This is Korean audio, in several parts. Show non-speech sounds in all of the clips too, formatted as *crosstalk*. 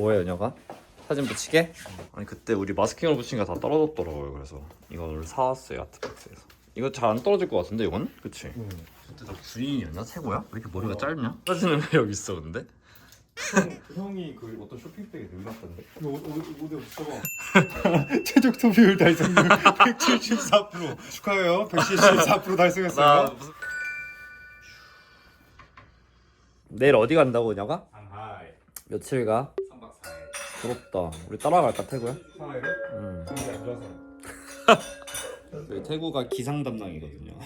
뭐해 연혁아? 사진 붙이게? 아니 그때 우리 마스킹을 붙인 게 다 떨어졌더라고요 그래서 이걸 사왔어요 아트박스에서 이거 잘 안 떨어질 것 같은데 이건? 그치? 그때 너 군인이었냐? 최고야? 왜 이렇게 머리가 짧냐? 사진은 왜 여기 있어 근데? 형이 그 어떤 쇼핑백에 넣어놨던데 이거 어디 붙여봐 최적 소비율 달성률 174% 축하해요 174% 달성했어요 무슨... 내일 어디 간다고 연혁아? 상하이 며칠 가? 3박 4일 부럽다 우리 따라갈까 태구야? 응안 좋아서 저희 태구가 기상 담당이거든요.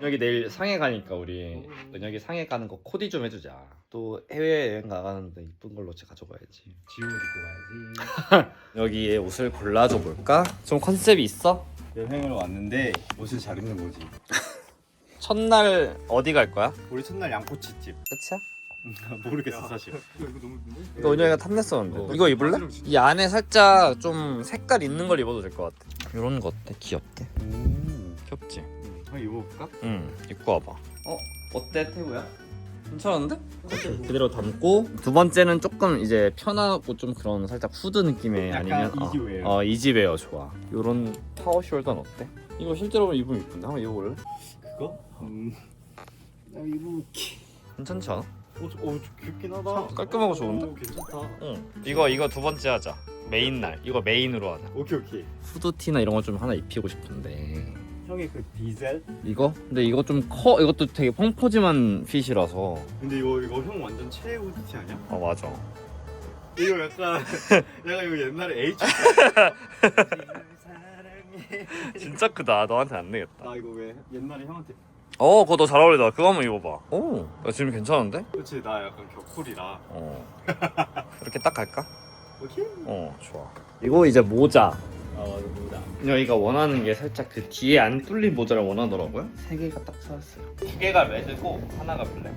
은혁이 내일 상해 가니까 우리 은혁이 상해 가는 거 코디 좀 해주자. 또 해외 여행 가가는데 이쁜 걸로 제 가져가야지. 지옷 입고 가야지 *laughs* 여기에 옷을 골라줘 볼까? 좀 컨셉이 있어? 여행을 왔는데 옷을 잘 입는 거지 *laughs* 첫날 어디 갈 거야? 우리 첫날 양꼬치집 끝이야? *laughs* 모르겠어 사실 *laughs* 이거 너무 이거 은혁이가 탐냈었는데. 어. 이거 입을래? 이 안에 살짝 좀 색깔 있는 걸 입어도 될 것 같아. 이런 거 어때? 귀엽게. 음 귀엽지? 한번 입어볼까? 응 입고 와봐 어? 어때 태구야? 괜찮은데? 그대로 담고 두 번째는 조금 이제 편하고 좀 그런 살짝 후드 느낌의 약간 아니면 이지웨어. 어, 어 이지웨어 좋아 요런 파워 숄더는 어때? 이거 실제로 입으면 이쁜데 한번 입어볼래? 그거? 음나 입어볼게 괜찮지 않아? 어, 저- 어, 저 귀엽긴 하다. 깔끔하고 좋은데? 오, 괜찮다. 응 이거 이거 두 번째 하자 메인 날 이거 메인으로 하자 오케이 오케이. 후드티나 이런 거 좀 하나 입히고 싶은데 형이 그 디젤? 이거? 근데 이거 좀 커 이것도 되게 펑퍼짐한 핏이라서 근데 이거 이거 형 완전 최애 후드티 아니야? 아 맞아 이거 약간 *laughs* 약간 이거 옛날에 H. *laughs* 진짜 크다 너한테 안 되겠다 나 이거 왜 옛날에 형한테 어, 그거 너 잘 어울리다. 그거 한번 입어봐. 오, 나 지금 괜찮은데? 그렇지 나 약간 격쿨이라. 어. 이렇게 딱 갈까? 오케이. 어, 좋아. 이거 이제 모자. 어 뭐다. 여기가 원하는 게 살짝 그 뒤에 안 뚫린 모자를 원하더라고요. 세 개가 딱 사왔어요. 두 개가 레드고 하나가 블랙.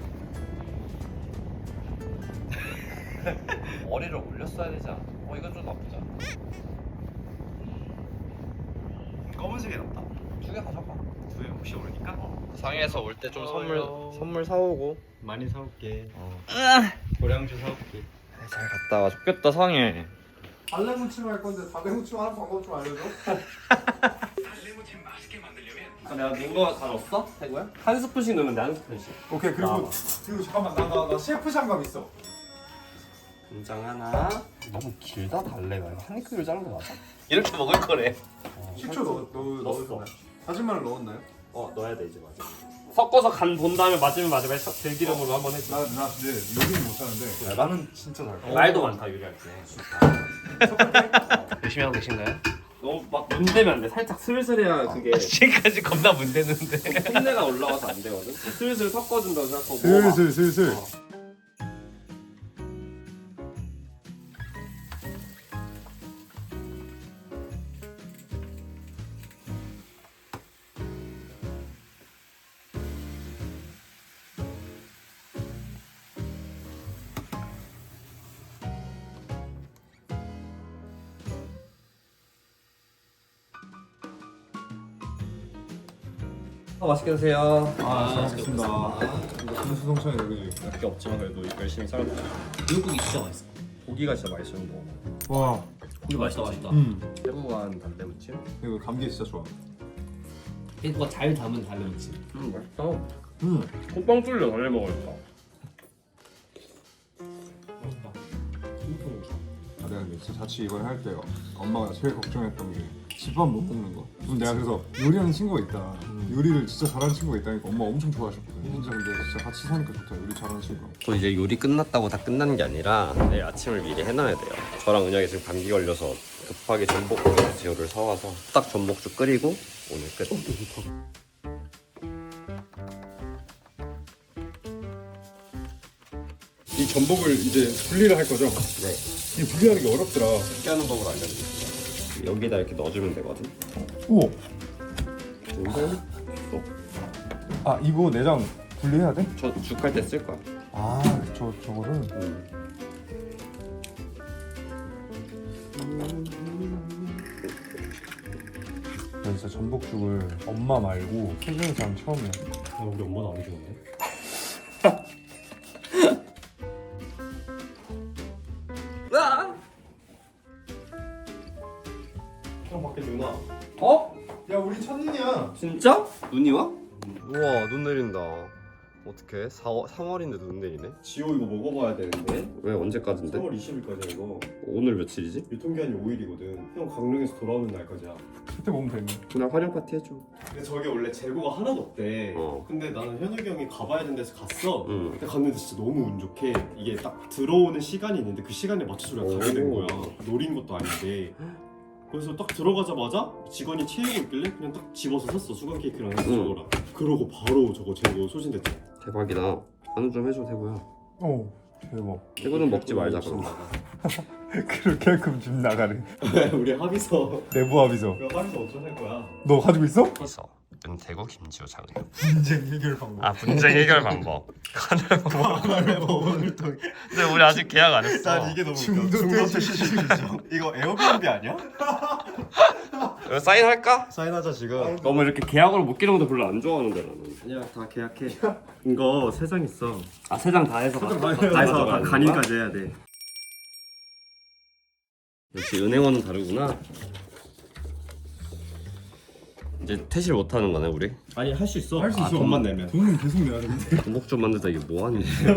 *laughs* 머리를 올렸어야 되지 않아? 어, 이건 좀 나쁘지 않아. 검은색이 낫다. 두 개 가져가. 두개 혹시 모르니까. 상해에서 올 때 좀 선물. 선물 사오고. 많이 사올게. 어. 고량주 사올게. 잘 갔다 와. 좋겠다 상해. 달래무침 할 건데 달래무침 하는 방법 좀 알려줘. 아, 내가 눈거 다 넣었어? 태구야? 한 스푼씩 넣으면 돼, 한 스푼씩. 오케이 그리고 그리고 잠깐만 나 나 나 셰프 장갑 있어. 간장 하나. 너무 길다 달래가. 이거 한 입으로 자른 거 맞아? 이렇게 먹을 거래. 식초 넣 넣 넣었어. 다진 마늘 넣었나요? 어 넣어야 돼 이제 맞아. 섞어서 간 본 다음에 맞으면 맞으면 들기름으로 한번 해줘. 나나 근데 요리는 못하는데 나는 진짜 잘. 말도 많다 요리할 때. 열심히 하고 계신가요? 너무 막 문대면 안 돼. 살짝 슬슬해야 그게 *laughs* 지금까지 겁나 문대는데. 흉내가 올라와서 안 되거든. 슬슬 섞어준다고 생각하고. 슬슬 슬슬. 어. 어, 맛있게 드세요. 아 잘 먹겠습니다. 김수동찬이 여기. 밖에 없지만 그래도 열심히 살았다. 미국국이 진짜 맛있어. 고기가 진짜 맛있어 뭐. 와. 고기 맛있다 맛있다. 음. 태국한 달래무침. 이거 감기 진짜 좋아. 태국가 잘 담은 달래무침. 음 맛있다. 음. 콧빵 뚫려 달래 먹으니까. 맛있다. 아, 내가 진짜 자취 이번에 할때 엄마가 제일 걱정했던 게 집밥 못 먹는 거. 무슨 내가 그래서 요리하는 친구가 있다. 요리를 진짜 잘하는 친구가 있다니까 엄마 엄청 좋아하셨거든. 진짜 근데 진짜 같이 사니까 좋다. 요리 잘하는 친구가. 또 이제 요리 끝났다고 다 끝나는 게 아니라 내일 아침을 미리 해놔야 돼요. 저랑 은혁이 지금 감기 걸려서 급하게 전복죽 재료를 사와서 딱 전복죽 끓이고 오늘 끝. 이 전복을 이제 분리를 할 거죠? 네. 이 분리하는 게 어렵더라. 쉽게 하는 법을 알려드릴게요. 여기다 이렇게 넣어주면 되거든. 우와. 여기다 아 이거 내장 분리해야 돼? 저 죽 할 때 쓸 거야. 아, 저 저거를. 음. 나 진짜 전복죽을 엄마 말고 세준이 사람 처음이야. 우리 엄마도 안 해주는데. 진짜? 눈이 와? 우와 눈 내린다 어떡해 4, 3월인데 눈 내리네 지호 이거 먹어봐야 되는데. 왜 언제까지인데? 3월 20일까지야 이거. 오늘 며칠이지? 유통기한이 5일이거든. 형 강릉에서 돌아오는 날까지야. 그때 먹으면 되네. 그날 활용 파티 해줘 근데 저게 원래 재고가 하나도 없대. 어. 근데 나는 현욱이 형이 가봐야 된는 데서 갔어. 응. 근데 갔는데 진짜 너무 운 좋게 이게 딱 들어오는 시간이 있는데 그 시간에 맞춰서 우리가 가게 된 오. 거야. 노린 것도 아닌데. 그래서 딱 들어가자마자 직원이 치우고 있길래 그냥 딱 집어서 샀어 수건 케이크랑 해서 응. 저거랑. 그러고 바로 저거 재고 소진됐지. 대박이다 한우 좀 해줘 태구야 오 대박. 태구는 먹지 말자 그럼 그렇게 할 거면 집 나가래. *laughs* 우리 합의서. 내부 합의서. 그 합의서 어쩌할 거야? 너 가지고 있어? 있어 은태구 김지호 장우 분쟁 해결 방법. 아 분쟁 해결 방법. 하나를 먹을 통. 근데 우리 아직 계약 안 했어. 난 이게 너무 웃겨. 중도 중도태 시시죠. 이거 에어비앤비 아니야? 이거 사인할까? 사인하자 지금. 너무 이렇게 계약으로 묶이는 것도 별로 안 좋아하는데 나는 아니야 다 계약해. 이거 세 장 있어. 아 세 장 다 해서 가- 다다 해서? 간이까지 해야 돼. 역시 은행원은 다르구나 이제 퇴실 못 하는 거네 우리 아니 할 수 있어. 할 수 아, 있어. 돈만 내면. 돈은 계속 내야 되는데. *laughs* 전복 좀 만들다 이게 뭐 하는 짓이야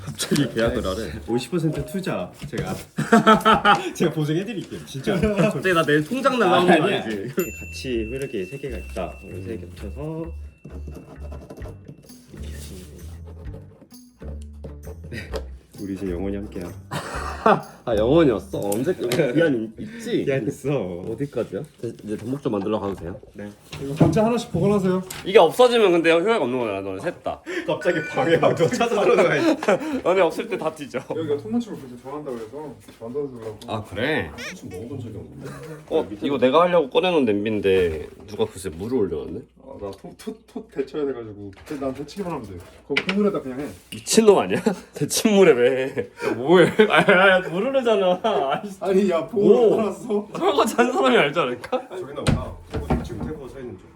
갑자기 계약을 하래 50% 투자 제가 *laughs* 제가 보증해드릴게요. 진짜. 갑자기 나 내일 통장 날라오는 거 아니야. 아니지? 같이 흐르게 세 개가 있다. 세개 겹쳐서. 네, 우리 이제 영원히 함께야. *laughs* 아 영원이었어? 언제 기한 있지? 기한 있어. 어디까지야? 이제 전복 좀 만들러 가도 돼요? 이거 단체 하나씩 보관하세요. 이게 없어지면 근데 효과가 없는 거야 너네 셋 다 *laughs* 갑자기 방에 막너 찾아 들어가 있어. 너네 없을 때 다 뒤져 여기가 통마침을 그렇게 좋아한다 그래서 만들어주려고. 아 그래? 지금 먹어본 적이 없는데. 어 이거 내가 하려고 꺼내놓은 냄비인데 누가 글쎄 물을 올려놨네? 아, 나토토토 데쳐야 돼가지고. 난 데치기만 하면 돼. 그거 국물에다 그냥 해. 미친놈 아니야? *laughs* 대친물에 왜? 야, 뭐해? *laughs* 아야 모르잖아 아니 야 오. 보고 알았어. 설거지 한 사람이 알지 않을까? 저기? 태국 지금 태국가 서 있는 중.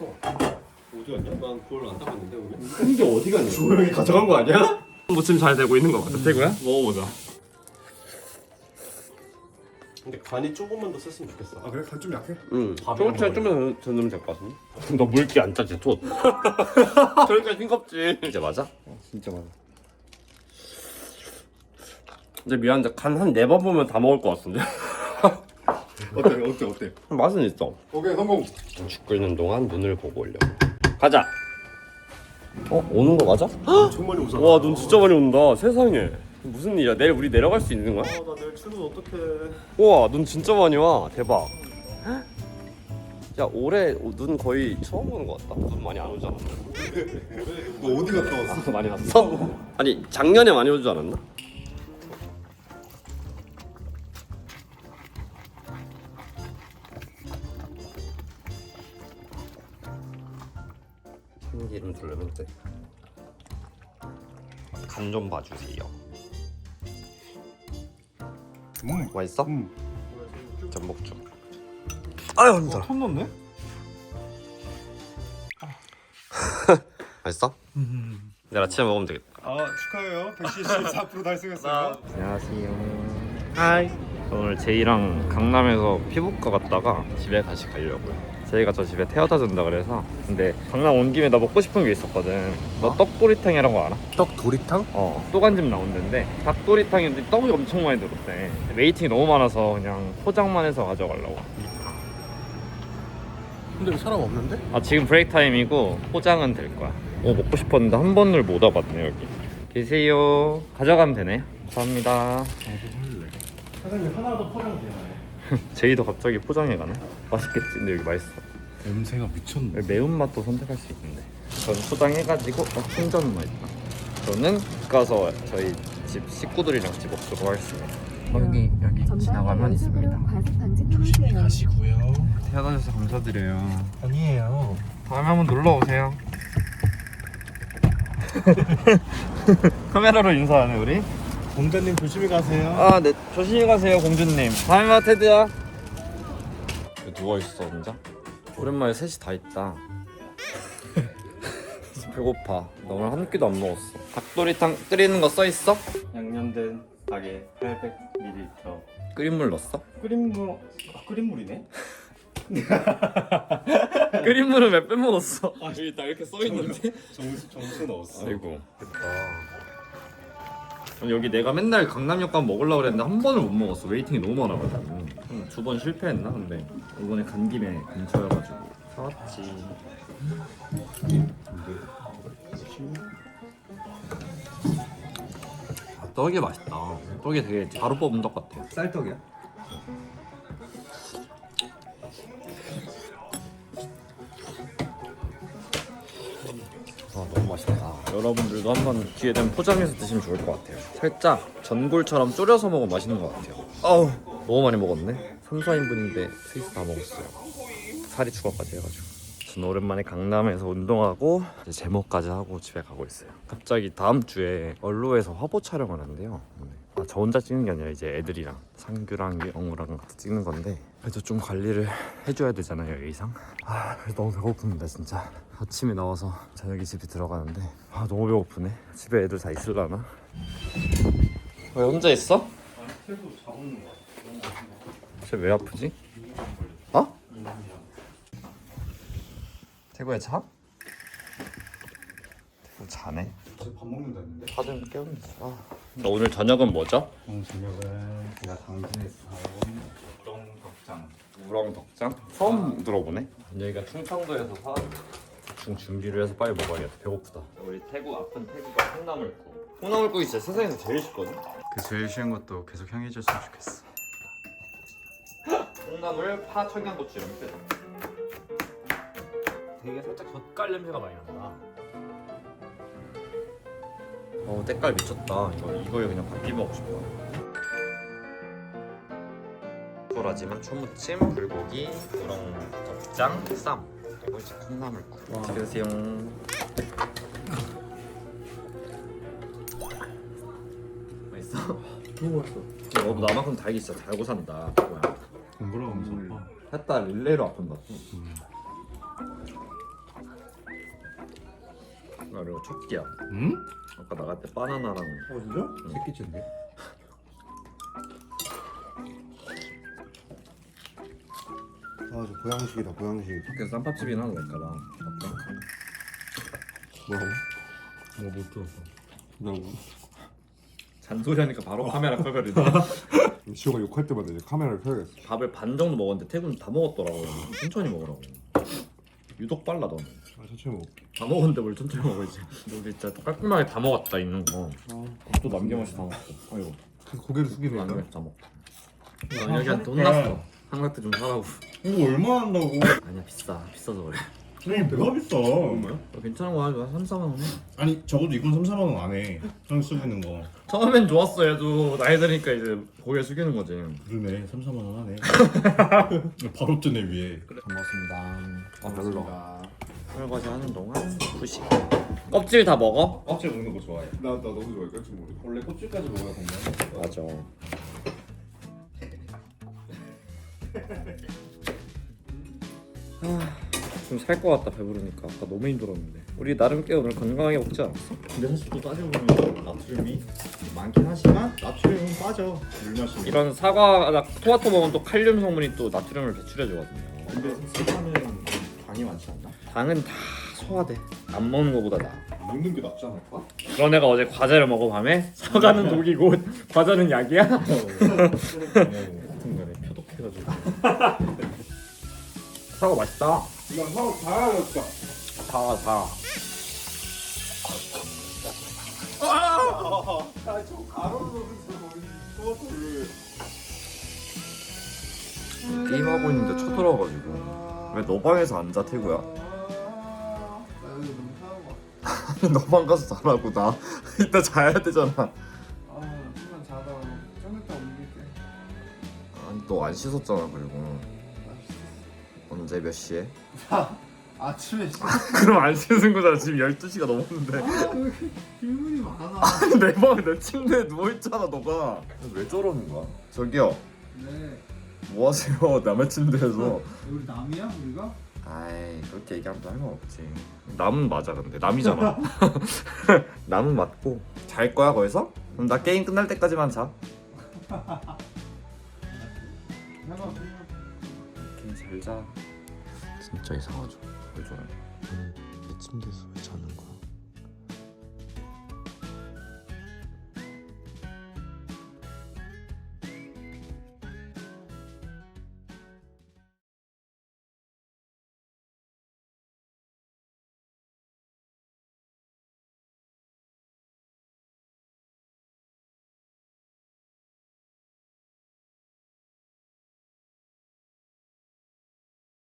없어. 어디 갔냐? 난 그걸 안 따봤는데 오늘. 이게 어디 갔냐? 조용히 가져간 거 아니야? 무침 잘 되고 있는 거 같아 태구야? 먹어보자 근데 간이 조금만 더 썼으면 좋겠어. 아 그래 간 좀 약해? 응 밥이랑 초록차에 좀만 더 넣으면 될 것 같은데? 너 물기 안 짜지 톳 저렇게 싱겁지 이제 맞아? 진짜 많아. 근데 미안한데 간 한 네 번 보면 다 먹을 것 같은데? *laughs* 어때 어때 어때? 맛은 있어 오케이 성공. 죽 끓는 동안 눈을 보고 올려 가자 어? 오는 거 맞아? 엄청 많이 *gasps* 오잖아. 와눈 진짜 많이 온다 세상에 무슨 일이야 내일 우리 내려갈 수 있는 거야? 아, 나 내일 출근 어떡해. 우와 눈 진짜 많이 와 대박 야 올해 눈 거의 처음 오는 것 같다 눈 많이 안 오지 않았나? 너 어디 갔다 왔어? 많이 왔어? 아니 작년에 많이 오지 않았나? 참기름 두르면 돼. 간 좀 봐주세요. 음. 맛있어? 음. 전복 좀. 아유 힘들어. 어, 손 넣네? *laughs* 맛있어? 내일 아침에 먹으면 되겠다. 아 축하해요. 174% 달성했어요. *laughs* 안녕하세요. 하이. 오늘 제이랑 강남에서 피부과 갔다가 집에 다시 가려고요. 제이가 저 집에 태워다 준다 그래서 근데 강남 온 김에 나 먹고 싶은 게 있었거든. 너 떡도리탕이란 거 알아? 떡 도리탕? 어, 또간집 나온다는데 닭도리탕인데 떡이 엄청 많이 들었대. 웨이팅이 너무 많아서 그냥 포장만 해서 가져가려고. 근데 왜 사람 없는데? 아 지금 브레이크 타임이고 포장은 될 거야. 어 먹고 싶었는데 한 번을 못 와봤네 여기. 계세요. 가져가면 되네. 감사합니다. 사장님 하나 더 포장돼요. *laughs* 제이도 갑자기 포장해 가네. 맛있겠지. 근데 여기 맛있어. 냄새가 미쳤네. 매운맛도 선택할 수 있는데. 저는 포장해가지고 어, 충전만 있다. 저는 집 가서 저희 집 식구들이랑 같이 먹도록 하겠습니다. 여기 여기 지나가면 있습니다. 조심히 가시고요. 태워다 주셔서 감사드려요. 아니에요. 다음에 한번 놀러 오세요. *laughs* 카메라로 인사하네 우리. 공자님 조심히 가세요. 아, 네. 조심히 가세요, 공주님. 다음에 봐, 테드야. 누워 있어, 혼자? 오랜만에 셋이 다 있다. *laughs* 배고파. 나 오늘 한 끼도 안 먹었어. 닭도리탕 끓이는 거 써 있어? 양념된 닭에 800ml. 끓인 물 넣었어? 끓인 물 아, 끓인 물이네. *laughs* 끓인 물을 왜 빼먹었어? 아 여기 다 이렇게 써 있는데. 정수 정수 넣었어. 아이고. 아니, 여기 내가 맨날 강남역 가면 먹으려고 그랬는데 한 번을 못 먹었어. 웨이팅이 너무 많아가지고. 두 번 실패했나? 근데 이번에 간 김에 근처여가지고 사왔지. 아, 떡이 맛있다. 떡이 되게 바로 뽑은 떡 같아. 쌀떡이야? 여러분들도 한번 기회 되면 포장해서 드시면 좋을 것 같아요. 살짝 전골처럼 졸여서 먹으면 맛있는 것 같아요. 아우 너무 많이 먹었네. 3, 4인분인데 스위스 다 먹었어요. 살이 추가까지 해가지고. 저는 오랜만에 강남에서 운동하고 이제 제모까지 하고 집에 가고 있어요. 갑자기 다음 주에 언로에서 화보 촬영을 한대요. 네. 아, 저 혼자 찍는 게 아니라 이제 애들이랑 상규랑 영우랑 같이 찍는 건데 그래도 좀 관리를 해줘야 되잖아요 의상. 아 그래서 너무 배고픕니다 진짜. 아침에 나와서 저녁에 집에 들어가는데 아 너무 배고프네. 집에 애들 다 있을라나? 왜 혼자 있어? 쟤왜 아프지? 어? 태구야 자? 태구 자네? 밥 먹는다는데? 다들 깨우는 아. 오늘 저녁은 뭐죠? 오늘 저녁은 제가 당진에서 사온 우동 덕장. 우렁 덕장? 처음 들어보네. 여기가 충청도에서 사 대충 준비를 해서 빨리 먹어야겠다. 배고프다. 우리 태국 아픈 태국가 콩나물국. 콩나물국이 진짜 세상에서 제일 쉽거든. 그 제일 쉬운 것도 계속 형이 해줬으면 좋겠어. *laughs* 콩나물, 파, 청양고추 이렇게. 되게 살짝 젓갈 냄새가 많이 난다. 어, 때깔 미쳤다. 이거 이거에 그냥 밥 비벼 먹고 싶다. 도라지만 초무침, 불고기, 우렁 덮장, 쌈. 이제 콩나물국. 와. 드세요. 맛있어? 너무 맛있어 너도 나만큼 달기 진짜 달고 산다. 뭐야? 공부라고 하면서 아빠. 했다 릴레이로 아픈다. 나 그리고 첫 끼야. 응? 아까 나갈 때 바나나랑 어 진짜? 새끼친데? 보양식이다 보양식 밖에서 쌈밥집이나 하나 갈까 봐. 뭐라고? 뭐못 들었어. 뭐라고? 잔소리 하니까 바로 카메라 켜버리네. *laughs* 지호가 욕할 때마다 이제 카메라를 켜야겠어 밥을 반 정도 먹었는데 태군 다 먹었더라고. 천천히 먹으라고. 유독 빨라 너는. 아 천천히 먹어 다 먹었는데 뭘 천천히 먹어야지. 우리 진짜 깔끔하게 다 먹었다 있는 거. 또 남김없이 다 먹었어. 아이고. 계속 고개를 숙이는 거야 남김없이 다 먹다. 나 여기한테 혼났어. 한라트 좀 사라고. 이거 얼마 한다고? 아니야 비싸. 비싸서 그래. 형이 배가 비싸. 너 괜찮은 거 하죠. 3, 4만 원 해. 아니 적어도 이건 3, 4만 원안 해. 형이 쓰고 있는 거. 처음엔 좋았어 얘도 나이 드니까 이제 고개 숙이는 거지. 그러네. 3, 4만 원 하네. *laughs* 바로 뜨네 위에. 반갑습니다. 아 별로 설거지 하는 동안 후식. 껍질 다 먹어? 껍질 먹는 거 좋아해. 나, 나 너무 좋아해 깜짝 놀래 원래 껍질까지 먹어야 건가? 맞아. 좀 살 것 같다 배부르니까 아까 너무 힘들었는데 우리 나름 꽤 오늘 건강하게 먹지 않았어? 근데 사실 또 따져보면 나트륨이 많긴 하지만 나트륨은 빠져. 물 마시면. 이런 사과, 토마토 먹으면 또 칼륨 성분이 또 나트륨을 배출해 주거든요 근데 세차는 당이 많지 않나? 당은 다 소화돼 안 먹는 거보다 나아 먹는 게 낫지 않을까? 그런 애가 어제 과자를 먹어 밤에 사과는 독이고 *laughs* 과자는 약이야? 하여튼간에 *laughs* 표독해가지고. *laughs* 사과 맛있다. 이거 사업 다 해야겠다 사과 사 게임하고 있는데 쳐들어가지고. 왜 너 방에서 앉아 태구야? *laughs* 너방 가서 자라고 나. *laughs* 이따 자야 되잖아 너 안 씻었잖아 그리고. 언제 몇 시에? 아침에 그럼 안 씻은 거잖아. 지금 12시가 넘었는데. 아 왜 이렇게 질문이 많아? *laughs* 내 방에 내 침대에 누워있잖아 너가. 왜 저러는 거야? 저기요. 네. 뭐 하세요? *laughs* 남의 침대에서. 우리 남이야 우리가? 아이 그렇게 얘기하면 할말 없지. 남은 맞아 근데. 남이잖아. *laughs* 남은 맞고. 잘 거야 거기서? 그럼 나 게임 끝날 때까지만 자 잘 잘자. 진짜 이상하죠. 왜 저래? 내 침대에서 왜 자는 거야?